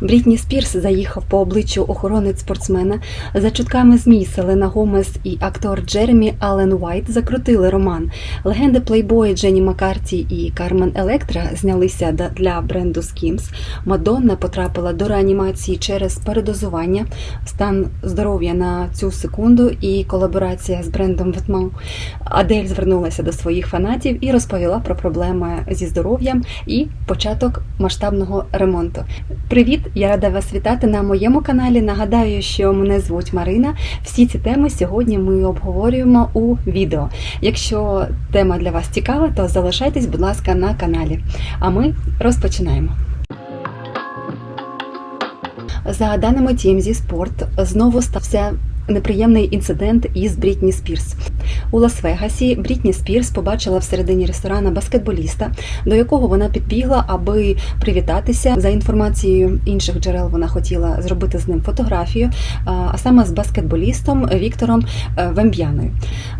Брітні Спірс заїхав по обличчю охоронець спортсмена. За чутками ЗМІ Селена Гомес і актор Джеремі Аллен Уайт закрутили роман. Легенди плейбої Дженні Маккарті і Кармен Електра знялися для бренду Skims. Мадонна потрапила до реанімації через передозування, стан здоров'я на цю секунду і колаборація з брендом Vetmo. Адель звернулася до своїх фанатів і розповіла про проблеми зі здоров'ям і початок масштабного ремонту. Привіт! Я рада вас вітати на моєму каналі. Нагадаю, що мене звуть Марина. Всі ці теми сьогодні ми обговорюємо у відео. Якщо тема для вас цікава, то залишайтесь, будь ласка, на каналі. А ми розпочинаємо. За даними TMZ Sport, знову стався неприємний інцидент із Брітні Спірс. У Лас-Вегасі Брітні Спірс побачила всередині ресторана баскетболіста, до якого вона підбігла, аби привітатися. За інформацією інших джерел, вона хотіла зробити з ним фотографію, а саме з баскетболістом Віктором е, Вемб'яною.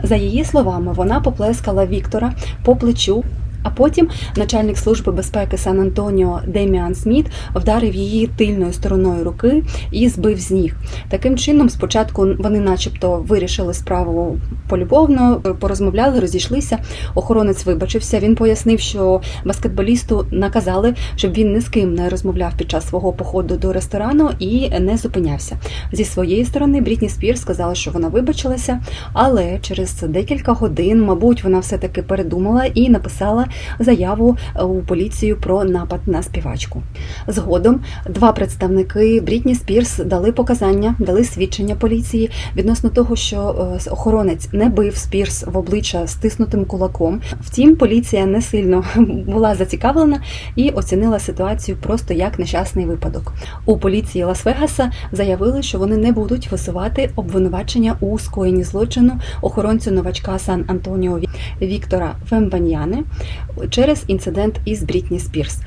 За її словами, вона поплескала Віктора по плечу. А потім начальник служби безпеки Сан Антоніо Деміан Сміт вдарив її тильною стороною руки і збив з ніг. Таким чином, спочатку вони, начебто, вирішили справу полюбовно, порозмовляли, розійшлися. Охоронець вибачився. Він пояснив, що баскетболісту наказали, щоб він ні з ким не розмовляв під час свого походу до ресторану і не зупинявся. Зі своєї сторони Брітні Спірс сказала, що вона вибачилася, але через декілька годин, мабуть, вона все-таки передумала і написала заяву у поліцію про напад на співачку. Згодом два представники Брітні Спірс дали показання, дали свідчення поліції відносно того, що е, охоронець не бив Спірс в обличчя стиснутим кулаком. Втім, поліція не сильно була зацікавлена і оцінила ситуацію просто як нещасний випадок. У поліції Лас-Вегаса заявили, що вони не будуть висувати обвинувачення у скоєнні злочину охоронцю новачка Сан Антоніо Віктора Вембаньяни через інцидент із Брітні Спірс.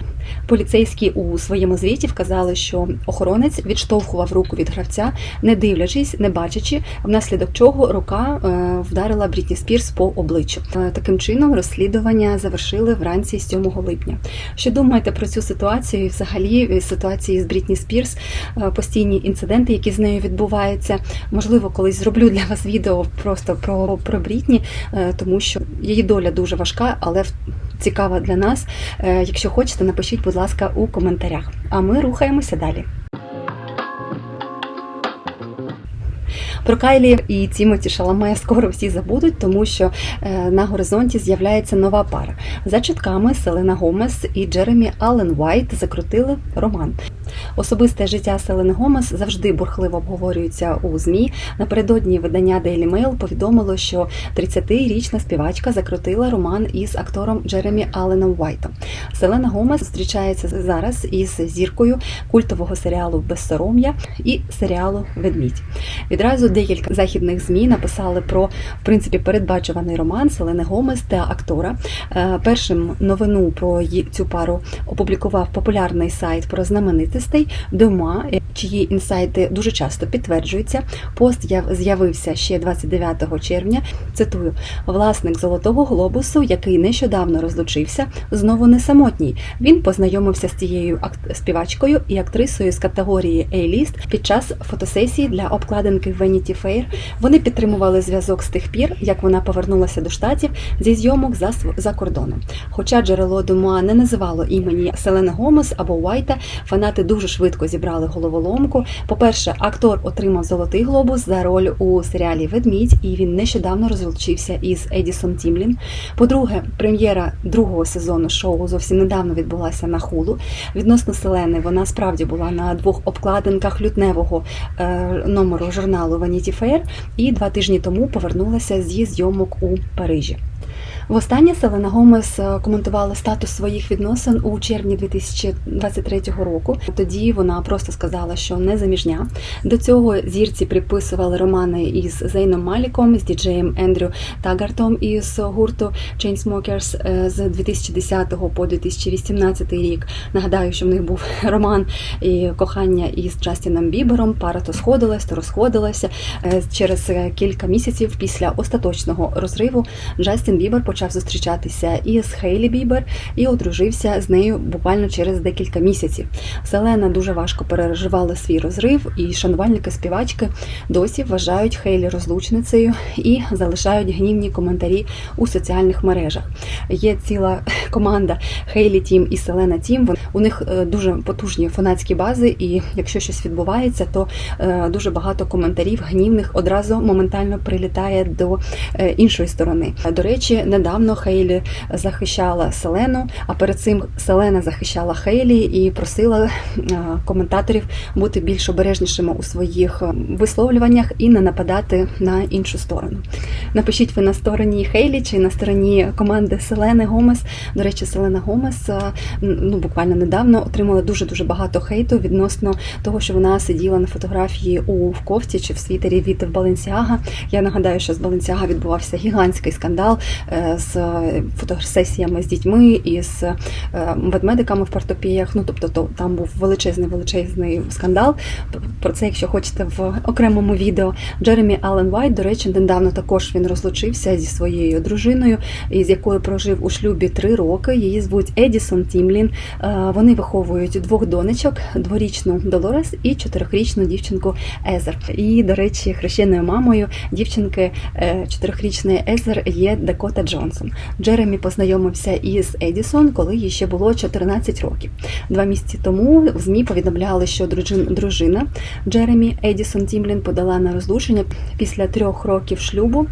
Поліцейські у своєму звіті вказали, що охоронець відштовхував руку від гравця, не дивлячись, не бачачи, внаслідок чого рука е, вдарила Брітні Спірс по обличчю. Е, Таким чином розслідування завершили вранці 7 липня. Що думаєте про цю ситуацію? Взагалі е, ситуації з Брітні Спірс, постійні інциденти, які з нею відбуваються? Можливо, колись зроблю для вас відео просто про, про Брітні, тому що її доля дуже важка, але в- цікава для нас. Е, Якщо хочете, напишіть, будь ласка, у коментарях. А ми рухаємося далі. Про Кайлі і Тімоті Шаламея скоро всі забудуть, тому що е, на горизонті з'являється нова пара. За чутками Селена Гомес і Джеремі Аллен Уайт закрутили роман. Особисте життя Селени Гомес завжди бурхливо обговорюється у ЗМІ. Напередодні видання Daily Mail повідомило, що 30-річна співачка закрутила роман із актором Джеремі Алленом Уайтом. Селена Гомес зустрічається зараз із зіркою культового серіалу Безсором'я і серіалу Ведмідь. Відразу декілька західних змі написали про в принципі передбачуваний роман Селени Гомес та актора. Е, Першим новину про цю пару опублікував популярний сайт про знаменитостей Дома, е, чиї інсайти дуже часто підтверджуються. Пост яв- з'явився ще 29 червня. Цитую: власник золотого глобусу, який нещодавно розлучився, знову не самотній. Він познайомився з цією співачкою і актрисою з категорії A-list під час фотосесії для обкладинки Vanity Fair. Вони підтримували зв'язок з тих пір, як вона повернулася до штатів зі зйомок за за кордоном. Хоча джерело Дума не називало імені Селени Гомес або Уайта, фанати дуже швидко зібрали головоломку. По-перше, актор отримав золотий глобус за роль у серіалі Ведмідь, і він нещодавно розлучився із Едісон Тімлін. По-друге, прем'єра другого сезону шоу зовсім недавно відбулася на хулу. Відносно Селени, вона справді була на двох обкладинках лютневого е, номеру журналу Vanity Fair і два тижні тому повернулася зі зйомок у Парижі. Востаннє Селена Гомес е, коментувала статус своїх відносин у червні 2023 року. Тоді вона просто сказала, що не заміжня. До цього зірці приписували романи із Зейном Маліком, з діджеєм Ендрю Тагартом із гурту Chainsmokers е, з 2010 по 2018 рік. Нагадаю, що в них був роман і кохання із Джастіном Бібером. Пара то сходилась, то розходилася. Е, Через кілька місяців після остаточного розриву Джастін Бібер почав почав зустрічатися із Хейлі Бібер і одружився з нею буквально через декілька місяців. Селена дуже важко переживала свій розрив, і шанувальники співачки досі вважають Хейлі розлучницею і залишають гнівні коментарі у соціальних мережах. Є ціла команда Хейлі Тім і Селена Тім. У них е, дуже потужні фанатські бази, і якщо щось відбувається, то е, дуже багато коментарів гнівних одразу моментально прилітає до е, іншої сторони. До речі, недавно Хейлі захищала Селену, а перед цим Селена захищала Хейлі і просила коментаторів бути більш обережнішими у своїх висловлюваннях і не нападати на іншу сторону. Напишіть ви на стороні Хейлі чи на стороні команди Селени Гомес. До речі, Селена Гомес ну буквально недавно отримала дуже дуже багато хейту відносно того, що вона сиділа на фотографії у в кофті чи в світері від Баленсіага. Я нагадаю, що з Баленсіага відбувався гігантський скандал е, з фотосесіями з дітьми і з е, ведмедиками в портопіях. Ну тобто, то там був величезний величезний скандал. Про це, якщо хочете, в окремому відео. Джеремі Аллен Вайт, до речі, недавно також він розлучився зі своєю дружиною, із якою прожив у шлюбі три роки. Її звуть Едісон Тімлін. Е, вони виховують двох донечок: дворічну Долорес і чотирьохрічну дівчинку Езер. І, до речі, хрещеною мамою дівчинки е, чотирьохрічної Езер є Дакота Джонсон. Джеремі познайомився із Едісон, коли їй ще було 14 років. Два місяці тому в ЗМІ повідомляли, що дружина Джеремі Едісон Тімлін подала на розлучення після трьох років шлюбу.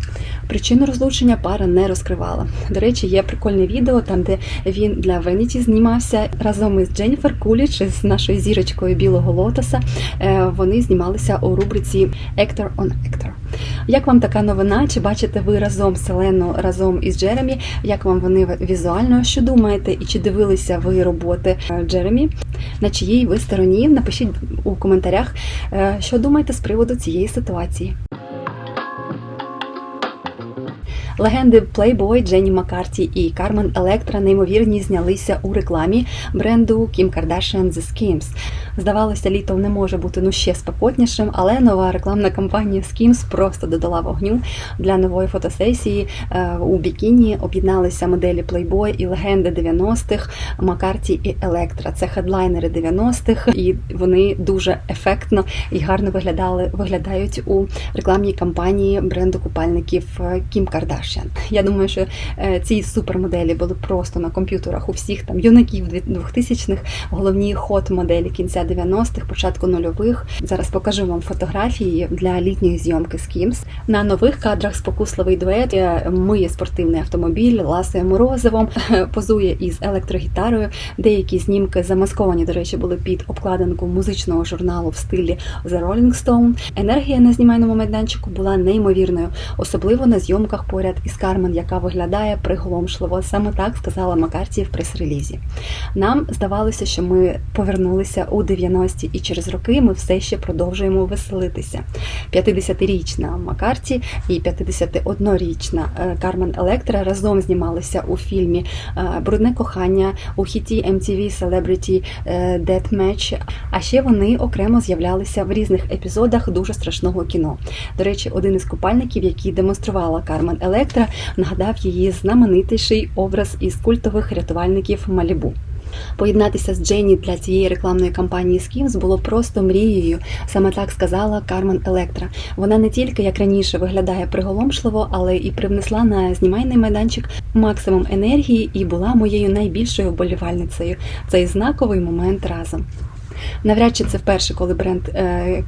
Причину розлучення пара не розкривала. До речі, є прикольне відео, там де він для Веніті знімався разом із Дженніфер Куліч, з нашою зірочкою Білого Лотоса. Е, вони знімалися у рубриці Actor on Actor. Як вам така новина? Чи бачите ви разом Селену разом із Джеремі? Як вам вони візуально? Що думаєте? І чи дивилися ви роботи е, Джеремі? На чиїй ви стороні? Напишіть у коментарях, е, що думаєте з приводу цієї ситуації. Легенди Playboy, Дженні Маккарті і Кармен Електра неймовірні знялися у рекламі бренду Kim Kardashian The Skims. Здавалося, літо не може бути ну ще спекотнішим, але нова рекламна кампанія Skims просто додала вогню для нової фотосесії. Е, у бікіні об'єдналися моделі Playboy і легенди 90-х, Маккарті і Електра. Це хедлайнери 90-х, і вони дуже ефектно і гарно виглядали виглядають у рекламній кампанії бренду купальників Kim Kardashian. Kardashian. Я думаю, що е, ці супермоделі були просто на комп'ютерах у всіх там юнаків 2000-х, головні хот-моделі кінця 90-х, початку нульових. Зараз покажу вам фотографії для літньої зйомки з Кімс. На нових кадрах спокусливий дует миє спортивний автомобіль, ласує морозивом, позує із електрогітарою. Деякі знімки замасковані, до речі, були під обкладинку музичного журналу в стилі The Rolling Stone. Енергія на знімальному майданчику була неймовірною, особливо на зйомках поряд із Кармен, яка виглядає приголомшливо. Саме так сказала Макарті в прес-релізі. Нам здавалося, що ми повернулися у 90-ті, і через роки ми все ще продовжуємо веселитися. 50-річна Макарті і 51-річна е, Кармен Електра разом знімалися у фільмі е, Брудне кохання у хіті MTV Celebrity е, Deathmatch, А ще вони окремо з'являлися в різних епізодах дуже страшного кіно. До речі, один із купальників, який демонструвала Кармен Електра, Електра нагадав її знаменитіший образ із культових рятувальників Малібу. Поєднатися з Дженні для цієї рекламної кампанії Скімс було просто мрією. Саме так сказала Кармен Електра. Вона не тільки як раніше виглядає приголомшливо, але і привнесла на знімальний майданчик максимум енергії і була моєю найбільшою болівальницею. Цей знаковий момент разом. Навряд чи це вперше, коли бренд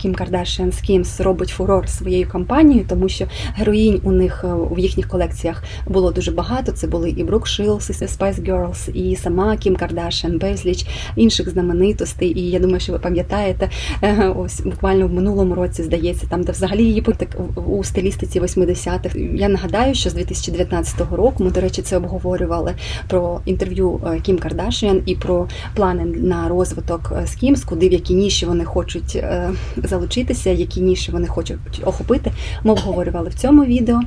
Kim Kardashian Skims робить фурор своєю компанією, тому що героїнь у них е, в їхніх колекціях було дуже багато. Це були і Брук Шилс, і Spice Girls, і сама Кім Кардашіан, безліч інших знаменитостей. І я думаю, що ви пам'ятаєте, е, ось буквально в минулому році здається, там де взагалі її так у стилістиці 80-х. Я нагадаю, що з 2019 року ми, до речі, це обговорювали про інтерв'ю Кім Кардашіан і про плани на розвиток Skims курс, куди в які ніші вони хочуть е, залучитися, які ніші вони хочуть охопити. Ми обговорювали в цьому відео.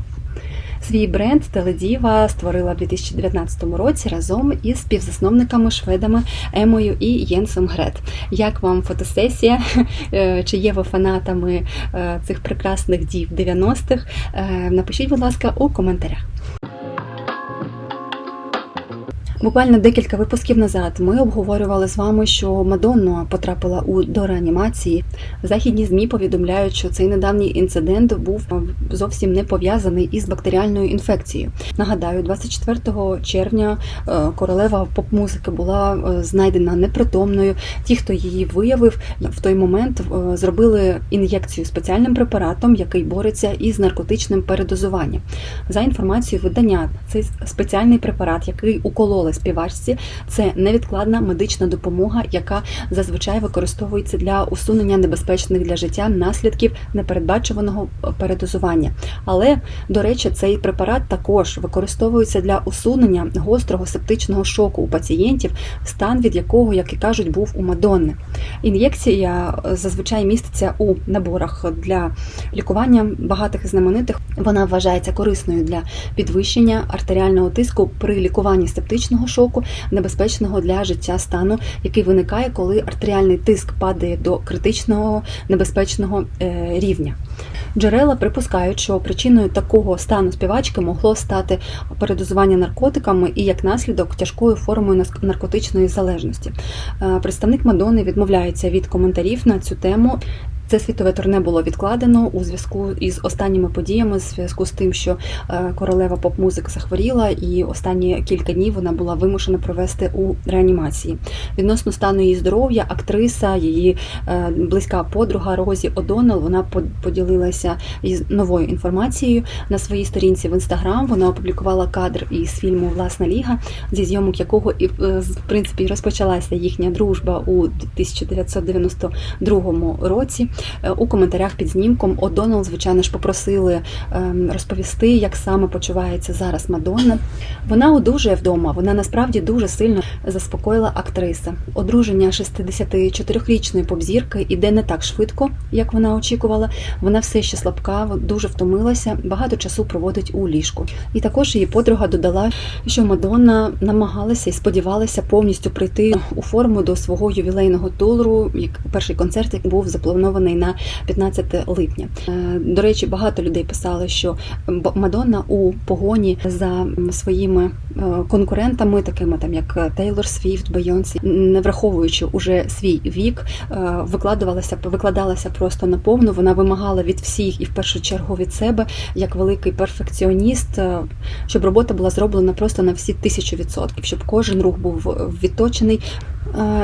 Свій бренд Теледіва створила в 2019 році разом із співзасновниками шведами Емою і Єнсом Грет. Як вам фотосесія? Е, чи є ви фанатами е, цих прекрасних дів 90-х? Напишіть, будь ласка, у коментарях. Буквально декілька випусків назад ми обговорювали з вами, що Мадонна потрапила у до реанімації. Західні змі повідомляють, що цей недавній інцидент був зовсім не пов'язаний із бактеріальною інфекцією. Нагадаю, 24 червня е, королева поп-музики була е, знайдена непритомною. Ті, хто її виявив, в той момент е, зробили ін'єкцію спеціальним препаратом, який бореться із наркотичним передозуванням. За інформацією видання, цей спеціальний препарат, який укололи співачці, це невідкладна медична допомога, яка зазвичай використовується для усунення небезпечних для життя наслідків непередбачуваного передозування. Але, до речі, цей препарат також використовується для усунення гострого септичного шоку у пацієнтів, стан від якого, як і кажуть, був у Мадонни. Ін'єкція е, зазвичай міститься у наборах для лікування багатих і знаменитих. Вона вважається корисною для підвищення артеріального тиску при лікуванні септичного шоку, небезпечного для життя стану, який виникає, коли артеріальний тиск падає до критичного небезпечного е, рівня. Джерела припускають, що причиною такого стану співачки могло стати передозування наркотиками і як наслідок тяжкою формою наркотичної залежності. Е, Представник Мадони відмовляється від коментарів на цю тему. Це світове турне було відкладено у зв'язку із останніми подіями, у зв'язку з тим, що е, королева поп-музики захворіла, і останні кілька днів вона була вимушена провести у реанімації. Відносно стану її здоров'я, актриса, її е, близька подруга Розі Одонел, вона поділилася із новою інформацією на своїй сторінці в інстаграм. Вона опублікувала кадр із фільму Власна ліга, зі зйомок якого і е, в принципі розпочалася їхня дружба у 1992 році. Е, у коментарях під знімком О'Доннелл, звичайно ж, попросили ем, розповісти, як саме почувається зараз Мадонна. Вона одужує вдома. Вона насправді дуже сильно заспокоїла актриса. Одруження 64-річної попзірки іде не так швидко, як вона очікувала. Вона все ще слабка, дуже втомилася, багато часу проводить у ліжку. І також її подруга додала, що Мадонна намагалася і сподівалася повністю прийти у форму до свого ювілейного туру, як перший концерт, був запланований на 15 липня. Е, До речі, багато людей писали, що Мадонна у погоні за своїми е, конкурентами, такими там як Тейлор Свіфт, Бейонсі, не враховуючи уже свій вік, е, викладалася викладалася просто наповну. Вона вимагала від всіх і в першу чергу від себе, як великий перфекціоніст, щоб робота була зроблена просто на всі тисячу відсотків, щоб кожен рух був відточений.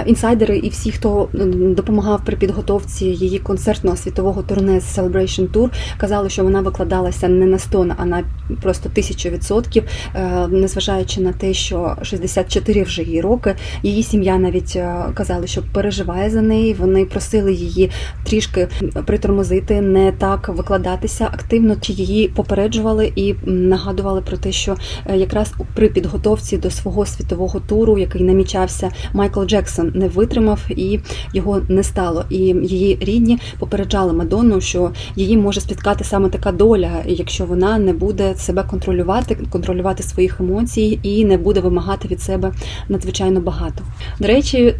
Інсайдери і всі, хто допомагав при підготовці її концертного світового турне з Celebration Tour, казали, що вона викладалася не на 100, а на просто тисячу відсотків, е, незважаючи на те, що 64 вже її роки. Її сім'я навіть е, казали, що переживає за неї. Вони просили її трішки притормозити, не так викладатися активно. Чи її попереджували і нагадували про те, що е, якраз при підготовці до свого світового туру, який намічався, Майкл Джексон не витримав і його не стало. І її рідні попереджали Мадонну, що її може спіткати саме така доля, якщо вона не буде себе контролювати, контролювати своїх емоцій і не буде вимагати від себе надзвичайно багато. До речі,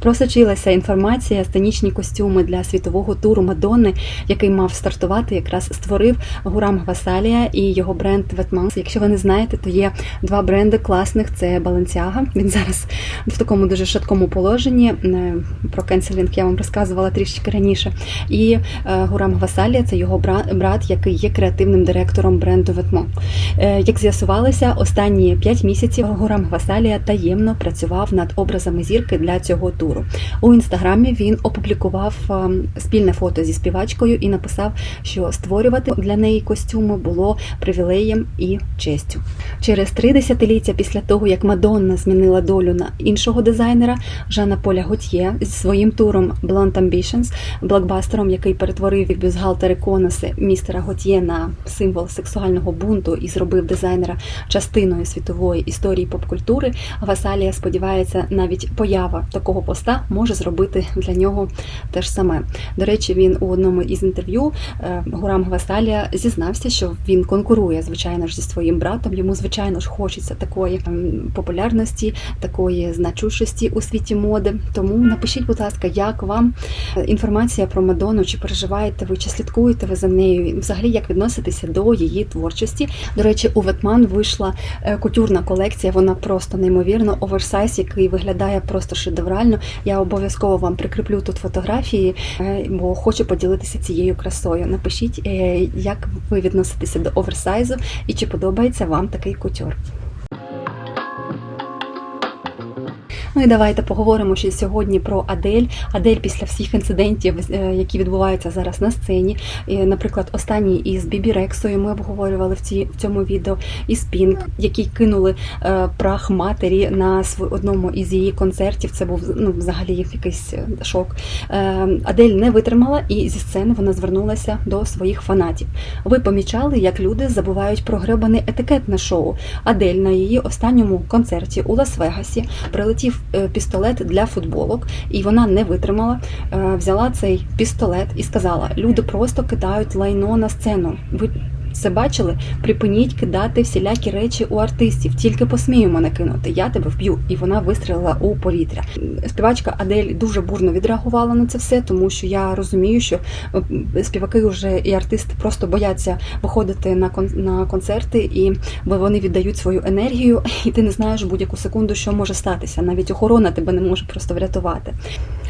просочилася інформація, сценічні костюми для світового туру Мадонни, який мав стартувати, якраз створив Гурам Гвасалія і його бренд Ветманс. Якщо ви не знаєте, то є два бренди класних: це Balenciaga, Він зараз в такому дуже шаткому положенні. Е, про кенселінг я вам розказувала трішки раніше. І е, Гурам Гвасалія це його брат, який є креативним директором бренду Ветмо. Е, як з'ясувалося, останні 5 місяців Гурам Гвасалія таємно працював над образами зірки для цього туру. У інстаграмі він опублікував спільне фото зі співачкою і написав, що створювати для неї костюми було привілеєм і честю. Через три десятиліття після того, як Мадонна змінила долю на іншого дизайнера Жана Поля Готьє зі своїм туром Blonde Ambitions, блокбастером, який перетворив бюзгалтери конуси містера Готьє на символ сексуального бунту і зробив дизайнера частиною світової історії поп-культури. Васалія сподівається, навіть поява такого поста може зробити для нього те ж саме. До речі, він у одному із інтерв'ю е, Гурам Гвасалія зізнався, що він конкурує, звичайно ж, зі своїм братом. Йому, звичайно ж, хочеться такої ем, популярності, такої значущості у світі моди. Тому напишіть, будь ласка, як вам інформація про Мадонну, чи переживаєте ви, чи слідкуєте ви за нею, взагалі як відноситися до її творчості. До речі, у Ветман вийшла е, кутюрна колекція. Вона просто неймовірно оверсайз, який виглядає просто шедеврально. Я обов'язково вам прикріплю тут фотографії, е, бо хочу поділитися цією красою. Напишіть, е, як ви відноситеся до оверсайзу і чи подобається вам такий кутюр. Ну і давайте поговоримо ще сьогодні про Адель. Адель після всіх інцидентів, е, які відбуваються зараз на сцені. Наприклад, останній із Бібі Рексою ми обговорювали в ці в цьому відео із Пінк, які кинули е, прах матері на одному із її концертів. Це був ну, взагалі якийсь е, шок. Адель не витримала і зі сцени вона звернулася до своїх фанатів. Ви помічали, як люди забувають про гребаний етикет на шоу. Адель на її останньому концерті у Лас-Вегасі прилетів пістолет для футболок, і вона не витримала. е, Взяла цей пістолет і сказала: люди просто кидають лайно на сцену. Ви це бачили? Припиніть кидати всілякі речі у артистів. Тільки посмію мене кинути. Я тебе вб'ю. І вона вистрілила у повітря. Співачка Адель дуже бурно відреагувала на це все, тому що я розумію, що е, співаки вже і артисти просто бояться виходити на кон- на концерти, і бо вони віддають свою енергію, і ти не знаєш будь-яку секунду, що може статися. Навіть охорона тебе не може просто врятувати.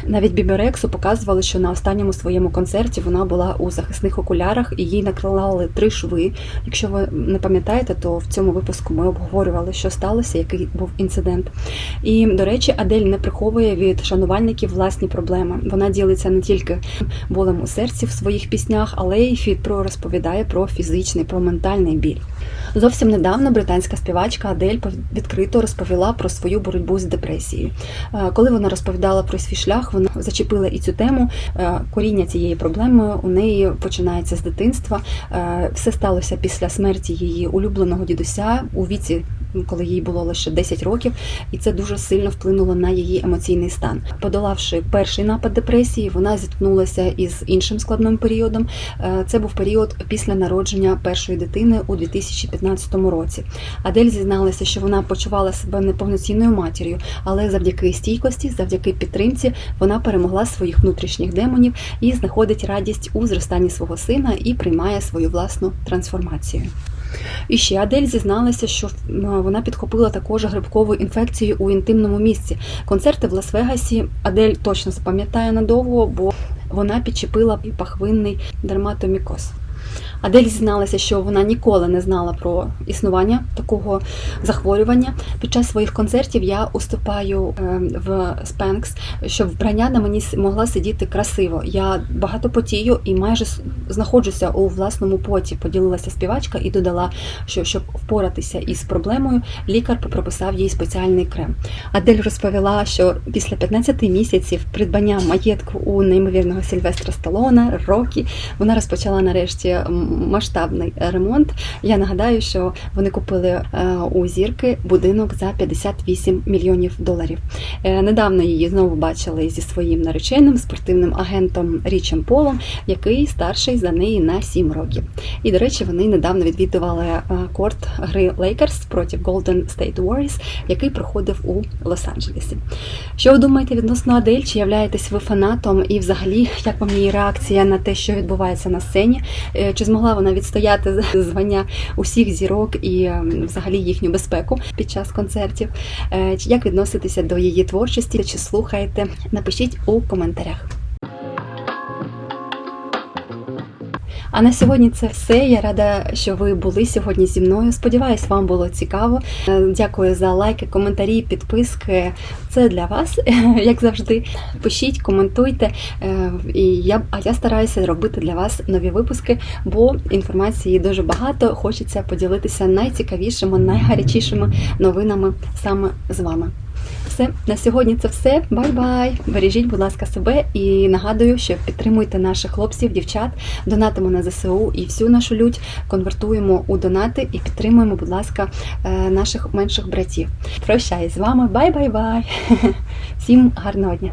Навіть Біберексу показували, що на останньому своєму концерті вона була у захисних окулярах і їй накладали три шви. Якщо ви не пам'ятаєте, то в цьому випуску ми обговорювали, що сталося, який був інцидент. І до речі, Адель не приховує від шанувальників власні проблеми. Вона ділиться не тільки болем у серці в своїх піснях, але й фі- про розповідає про фізичний, про ментальний біль. Зовсім недавно британська співачка Адель відкрито розповіла про свою боротьбу з депресією. Е, Коли вона розповідала про свій шлях, вона зачепила і цю тему. Е, Коріння цієї проблеми у неї починається з дитинства. Е, Все сталося після смерті її улюбленого дідуся у віці. Коли їй було лише 10 років, і це дуже сильно вплинуло на її емоційний стан. Подолавши перший напад депресії, вона зіткнулася із іншим складним періодом. Е, Це був період після народження першої дитини у 2015 році. Адель зізналася, що вона почувала себе неповноцінною матір'ю, але завдяки стійкості, завдяки підтримці, вона перемогла своїх внутрішніх демонів і знаходить радість у зростанні свого сина і приймає свою власну трансформацію. І ще Адель зізналася, що вона підхопила також грибкову інфекцію у інтимному місці. Концерти в Лас-Вегасі Адель точно запам'ятає надовго, бо вона підчепила пахвинний дерматомікоз. Адель зізналася, що вона ніколи не знала про існування такого захворювання. Під час своїх концертів я уступаю е, в Спенкс, щоб вбрання на мені могла сидіти красиво. Я багато потію і майже знаходжуся у власному поті. Поділилася співачка і додала, що щоб впоратися із проблемою, лікар прописав їй спеціальний крем. Адель розповіла, що після 15 місяців придбання маєтку у неймовірного Сільвестра Сталона, Рокі, вона розпочала нарешті масштабний ремонт. Я нагадаю, що вони купили е, у зірки будинок за 58 мільйонів доларів. Е, Недавно її знову бачили зі своїм нареченим спортивним агентом Річем Полом, який старший за неї на 7 років. І, до речі, вони недавно відвідували е, корт гри Lakers проти Golden State Warriors, який проходив у Лос-Анджелесі. Що ви думаєте відносно Адель? Чи являєтесь ви фанатом? І взагалі, як вам її реакція на те, що відбувається на сцені? Чи змогла вона відстояти звання усіх зірок і ем, взагалі їхню безпеку під час концертів? Е, Чи як відноситися до її творчості? Чи слухаєте? Напишіть у коментарях. А на сьогодні це все. Я рада, що ви були сьогодні зі мною. Сподіваюсь, вам було цікаво. Е, Дякую за лайки, коментарі, підписки. Це для вас, як завжди. Пишіть, коментуйте. Е, І я, а я стараюся робити для вас нові випуски, бо інформації дуже багато. Хочеться поділитися найцікавішими, найгарячішими новинами саме з вами. Все на сьогодні це все. Бай-бай! Бережіть, будь ласка, себе і нагадую, що підтримуйте наших хлопців, дівчат, донатимо на ЗСУ і всю нашу лють конвертуємо у донати і підтримуємо, будь ласка, е, наших менших братів. Прощаюсь з вами. Бай-бай-бай! Всім гарного дня!